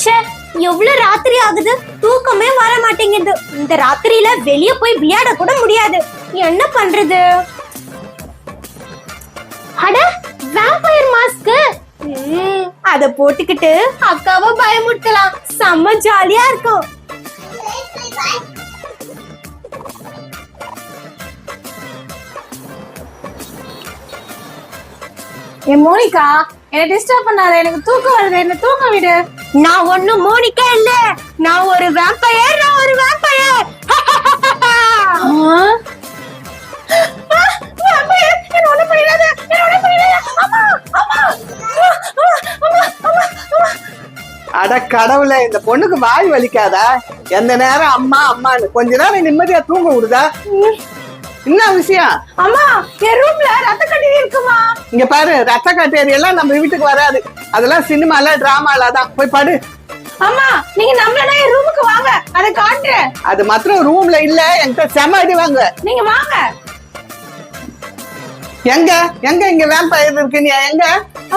ச்சே எவ்வளவு ராத்திரி ஆகுது? தூக்கமே வர மாட்டேங்குது. இந்த ராத்திரியில வெளிய போய் விளையாட கூட முடியாது. என்ன பண்றது? அட வேம்பயர் மாஸ்க் அத போட்டுக்கிட்டு அக்காவை பயமுறுத்தலாம். செம்ம ஜாலியா இருக்கும். என் மோனிகா என்ன டிஸ்டர்ப் பண்ணாத. எனக்கு தூக்கம் வருது. என்ன தூங்க விடு. நான் ஒண்ணு மோனிக்கா இல்ல. நான் ஒரு வேம்பயர் நான் ஒரு வேம்பயர் அட கடவுளே இந்த பொண்ணுக்கு வாய் வலிக்காதா? எந்த நேரம் அம்மா அம்மான்னு கொஞ்ச நேரம் நிம்மதியா தூங்க விடுதா? என்ன விஷயம்? அம்மா என் ரூம்ல ரத்த கட்டி இருக்குமா? இங்க பாரு ரத்த கட்டேரி எல்லாம் நம்ம வீட்டுக்கு வராது. அதெல்லாம் சினிமால டிராமால தான். போய் படு. அம்மா நீங்க நம்மளனா என் ரூமுக்கு வாங்க. அதை காட்டுறேன். அது மாத்திரம் ரூம்ல இல்ல என்கிட்ட செம அடி வாங்க. நீங்க வாங்க. எங்க? எங்க இங்க வேம்பயர் இருக்கு நீ? எங்க?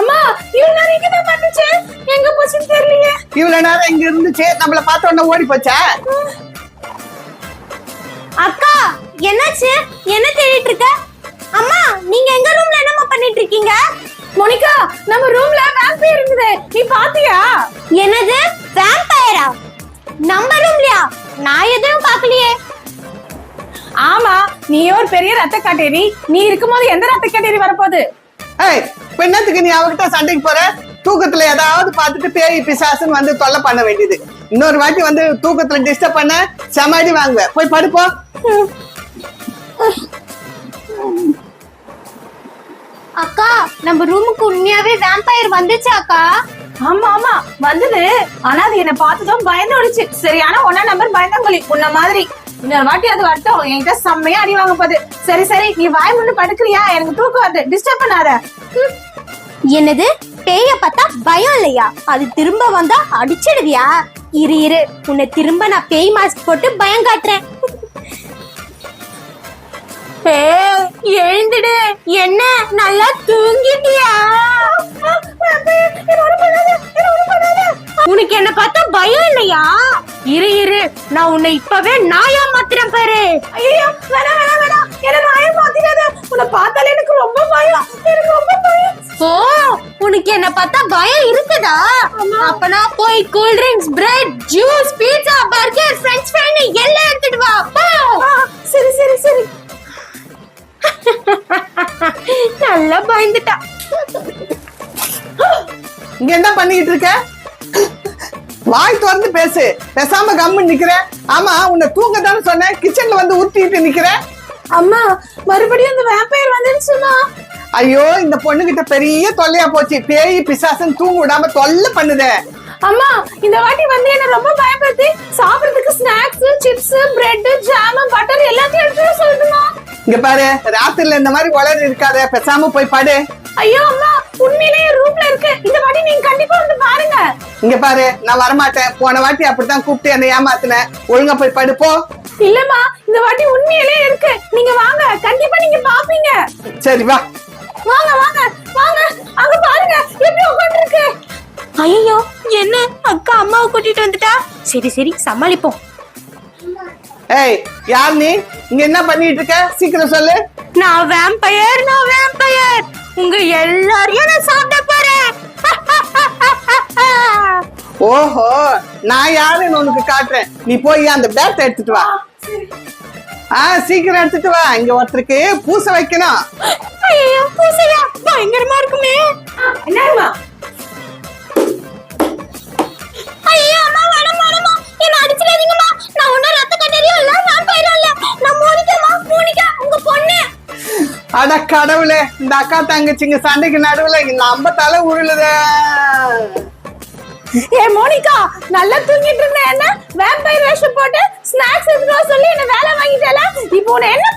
அம்மா இவ்வளவு நேரம் இங்க தான் பண்ணுச்சு? எங்க போச்சுன்னு தெரியலையே. இவ்வளவு நேரம் இங்க இருந்துச்சு. நம்மள பார்த்த உடனே ஓடி போச்சா? அக்கா என்னாச்சு? என்ன தேடிட்டு இருக்க? அம்மா நீங்க எங்க ரூம்ல என்னம்மா பண்ணிட்டு இருக்கீங்க? மோனிகா நம்ம ரூம்ல வேம்பையர் இருந்தது. நீ பாத்தியா? என்னது? வேம்பயரா நம்ம ரூம்லயா நான் எதுவும் பார்க்கலையே. ஆமா நீ ஒரு பெரிய ரத்த கட்டேரி. நீ இருக்கும்போது எந்த ரத்த கட்டேரி வரப்போகுது? ஏய் இப்ப என்னத்துக்கு நீ அவகிட்ட சண்டைக்கு போற? தூக்கத்துல ஏதாவது பார்த்துட்டு பேய் பிசாசுன்னு வந்து தொல்லை பண்ண வேண்டியது. இன்னொரு வாட்டி வந்து தூக்கத்துல டிஸ்டர்ப் பண்ண செம அடி வாங்குவ. போய் படுப்போ. அக்கா நம்ம ரூமுக்கு உண்மையாவே வேம்பயர் வந்துச்சு அக்கா. ஆமா ஆமா வந்தது. ஆனா அது என்ன பார்த்ததும் பயந்து ஓடிச்சு சரியான ஒன்னா நம்பர் பயந்தாங்கொலி உன்ன மாதிரி. இன்னொரு வாட்டி அது வரட்டும். என்கிட்ட செம்மையா அடி வாங்க போகுது சரி சரி நீ வாய் முன்னு படுக்கறியா? எனக்கு தூக்கம் வருது. டிஸ்டர்ப் பண்ணாத. என்னது? பேய பார்த்தா பயம் இல்லையா? அது திரும்ப வந்தா அடிச்சிடுவியா? இரு இரு. உன்னை திரும்ப நான் பேய் மாஸ்க் போட்டு பயம் காட்டுறேன். என்ன? நல்லா தூங்கிட்டியா? உனக்கு என்ன பார்த்தா பயம் இல்லையா? இரு இரு. நான் உன்னை இப்பவே நாயா மாத்திரம் பாரு. ஐயோ வேணாம் வேணாம் வேணாம். என்ன நாயம் பாத்திராத உன்னை பார்த்தாலே எனக்கு ரொம்ப பயம். எனக்கு ரொம்ப பயம். ஓ உனக்கு என்ன பார்த்தா பயம் இருக்குதா? அப்பனா போய் cool drinks bread juice pizza burger French fry நல்லா பயந்துட்டா. இங்க என்ன பண்ணிக்கிட்டு இருக்க? வாய் திறந்து பேசு. பேசாம கம்மு நிக்கிற. ஆமா உன்னை தூங்க தானே சொன்னேன். கிச்சன்ல வந்து உருட்டிட்டு நிக்கிற. அம்மா மறுபடியும் இந்த வேம்பையர் வந்துருச்சுமா ஐயோ இந்த பொண்ணுகிட்ட பெரிய தொல்லையா போச்சு. பேய் பிசாசுன்னு தூங்க விடாம தொல்லை பண்ணுதே. அம்மா இந்த வாட்டி வந்து என்ன ரொம்ப பயப்படுத்தி சாப்பிடுறதுக்கு snacks chips bread jam butter எல்லாத்தையும் எடுத்து சொல்லுமா? இங்க பாரு ராத்திரில இந்த மாதிரி உளறி இருக்காத பேசாம போய் படு. ஐயோ அம்மா உண்மையிலேயே ரூம்ல இருக்கு. இந்த வாட்டி நீங்க கண்டிப்பா வந்து பாருங்க. இங்க பாரு நான் வரமாட்டேன். போன வாட்டி அப்படித்தான் கூப்பிட்டு என்னை ஏமாத்தினேன். ஒழுங்கா போய் படு போ. இல்லம்மா இந்த வாட்டி உண்மையிலேயே இருக்கு. நீங்க வாங்க கண்டிப்பா நீங்க பாப்பீங்க. சரி வா. வாங்க வாங்க வாங்க. அங்க பாருங்க எப்படி உட்காந்துருக்கு. ஐயோ என்ன? அக்கா அம்மாவை கூட்டிட்டு வந்துட்டா? சரி சரி சமாளிப்போம். ஏய் யார் நீ? இங்க என்ன பண்ணிட்டு இருக்க? சீக்கிரம் சொல்லு. நான் வேம்பயர் நான் வேம்பயர் உங்க எல்லாரையும் நான் சாப்பிட போறேன். ஓஹோ நான் யாருன்னு உனக்கு காட்டுறேன். நீ போய் அந்த பேட்டை எடுத்துட்டு வா. ஆ சீக்கிரம் எடுத்துட்டு வா. இங்க ஒருத்தருக்கு பூசை வைக்கணும். அட கடவுளே இந்த அக்கா தங்கச்சிங்க சண்டைக்கு நடுவுல நம்ம தலை உருளுதே ஏ மோனிகா நல்லா தூங்கிட்டு இருந்தேன் என்ன? வேம்பையர் வேஷம் போட்டு ஸ்நாக்ஸ் எடுத்துட்டு சொல்லி என்ன வேலை வாங்கிட்டல? இப்போ உன்னை என்ன